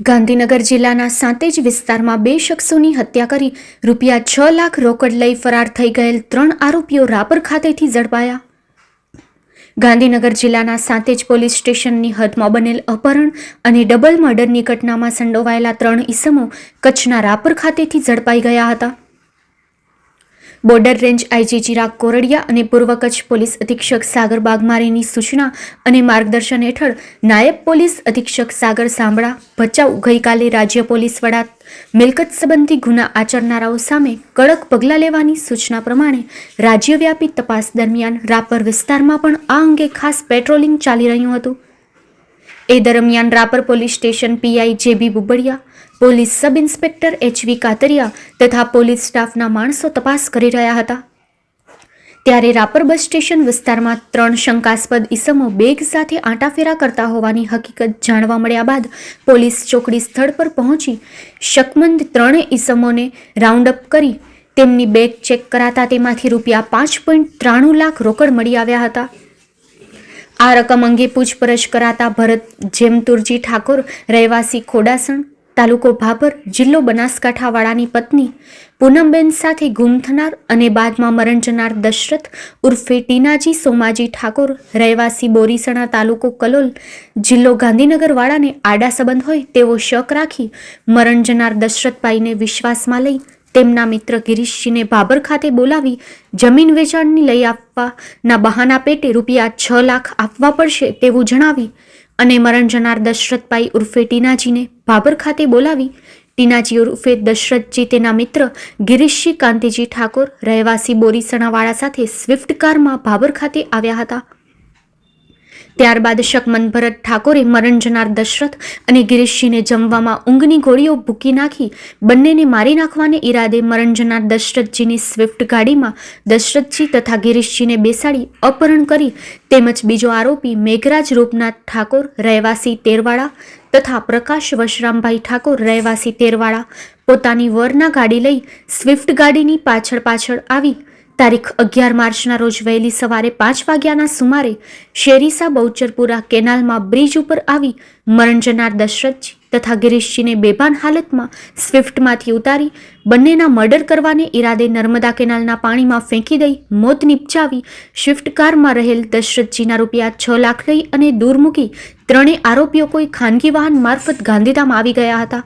ગાંધીનગર જિલ્લાના સાંતેજ વિસ્તારમાં બે શખ્સોની હત્યા કરી રૂપિયા છ લાખ રોકડ લઈ ફરાર થઈ ગયેલ ત્રણ આરોપીઓ રાપર ખાતેથી ઝડપાયા. ગાંધીનગર જિલ્લાના સાંતેજ પોલીસ સ્ટેશનની હદમાં બનેલ અપહરણ અને ડબલ મર્ડરની ઘટનામાં સંડોવાયેલા ત્રણ ઈસમો કચ્છના રાપર ખાતેથી ઝડપાઈ ગયા હતા. Border range IG Chirag Kordiya અને પૂર્વ કચ્છ પોલીસ અધિક્ષક સાગર બાગમારીની સૂચના અને માર્ગદર્શન હેઠળ નાયબ પોલીસ અધિક્ષક સાગર સાંભળા ભચાઉ ગઈકાલે રાજ્ય પોલીસ વડા મિલકત સંબંધી ગુના આચરનારાઓ સામે કડક પગલાં લેવાની સૂચના પ્રમાણે રાજ્યવ્યાપી તપાસ દરમિયાન રાપર વિસ્તારમાં પણ આ અંગે ખાસ પેટ્રોલિંગ ચાલી રહ્યું હતું. એ દરમિયાન Rapar police station PI JB Bubadiya police sub inspector HV Katariya તથા પોલીસ સ્ટાફના માણસો તપાસ કરી રહ્યા હતા. ત્યારે રાપર બસ સ્ટેશન વિસ્તારમાં ત્રણ શંકાસ્પદ ઈસમો બેગ સાથે આંટાફેરા કરતા હોવાની હકીકત જાણવા મળ્યા બાદ પોલીસ ચોકડી સ્થળ પર પહોંચી શકમંદ ત્રણે ઈસમોને રાઉન્ડ અપ કરી તેમની બેગ ચેક કરાતા તેમાંથી રૂપિયા પાંચ પોઈન્ટ ત્રાણું લાખ રોકડ મળી આવ્યા હતા. આ રકમ અંગે પૂછપરછ કરાતા ભરત જેમતુરજી ઠાકોર, રહેવાસી ખોડાસણ તાલુકો ભાભર જિલ્લો બનાસકાંઠાવાળાની પત્ની પૂનમબેન સાથે ગુમ થનાર અને બાદમાં મરણ જનાર દશરથ ઉર્ફે ટીનાજી સોમાજી ઠાકોર રહેવાસી બોરીસણા તાલુકો કલોલ જિલ્લો ગાંધીનગરવાળાને આડા સંબંધ હોય તેવો શક રાખી મરણ જનાર દશરથભાઈને વિશ્વાસમાં લઈ તેમના મિત્ર ગિરીશજીને ભાભર ખાતે બોલાવી જમીન વેચાણની લઈ આપવાના બહાના પેટે રૂપિયા છ લાખ આપવા પડશે તેવું જણાવી અને મરણ જનાર દશરથભાઈ ઉર્ફે ટીનાજીને ભાભર ખાતે બોલાવી ટીનાજી ઉર્ફે દશરથજી તેના મિત્ર ગિરીશજી કાંતિજી ઠાકોર, રહેવાસી બોરીસણાવાળા સાથે સ્વિફ્ટ કારમાં ભાભર ખાતે આવ્યા હતા. ત્યારબાદ શકમન ભરત ઠાકોરે મરણ જનાર દશરથ અને ગિરીશજીને જમવામાં ઊંઘની ગોળીઓ ભૂકી નાખી, બંનેને મારી નાખવાને ઈરાદે મરણ જનાર દશરથજીની સ્વિફ્ટ ગાડીમાં દશરથજી તથા ગિરીશજીને બેસાડી અપહરણ કરી, તેમજ બીજો આરોપી મેઘરાજ રૂપનાથ ઠાકોર, રહેવાસી તેરવાડા તથા પ્રકાશ વશરામભાઈ ઠાકોર, રહેવાસી તેરવાડા પોતાની વરના ગાડી લઈ સ્વિફ્ટ ગાડીની પાછળ પાછળ આવી તારીખ અગિયાર માર્ચના રોજ વહેલી સવારે પાંચ વાગ્યાના સુમારે શેરીસા બહુચરપુરા કેનાલમાં બ્રિજ ઉપર આવી મરણ જનાર દશરથજી તથા ગિરીશજીને બેભાન હાલતમાં સ્વિફ્ટમાંથી ઉતારી બંનેના મર્ડર કરવાને ઈરાદે નર્મદા કેનાલના પાણીમાં ફેંકી દઈ મોત નિપજાવી સ્વિફ્ટ કારમાં રહેલ દશરથજીના રૂપિયા છ લાખ લઈ અને દૂર મૂકી ત્રણેય આરોપીઓ કોઈ ખાનગી વાહન મારફત ગાંધીધામ આવી ગયા હતા.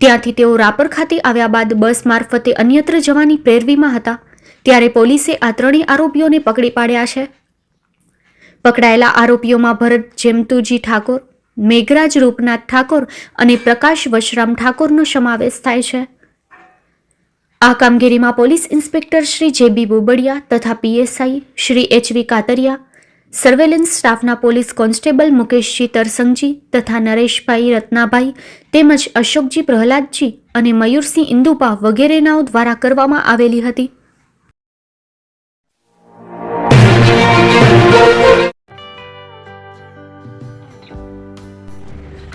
ત્યાંથી તેઓ રાપર ખાતે આવ્યા બાદ બસ મારફતે અન્યત્ર જવાની પ્રેરવીમાં હતા. ત્યારે પોલીસે આ ત્રણેય આરોપીઓને પકડી પાડ્યા છે. પકડાયેલા આરોપીઓમાં ભરત જેમતુજી ઠાકોર, મેઘરાજ રૂપનાથ ઠાકોર અને પ્રકાશ વશરામ ઠાકોરનો સમાવેશ થાય છે. આ કામગીરીમાં police inspector Shri JB Bobadiya તથા PSI Shri HV Katariya, surveillance સ્ટાફના પોલીસ કોન્સ્ટેબલ મુકેશજી તરસંગજી તથા નરેશભાઈ રત્નાભાઈ તેમજ અશોકજી પ્રહલાદજી અને મયુરસિંહ ઇન્દુપા વગેરેનાઓ દ્વારા કરવામાં આવેલી હતી.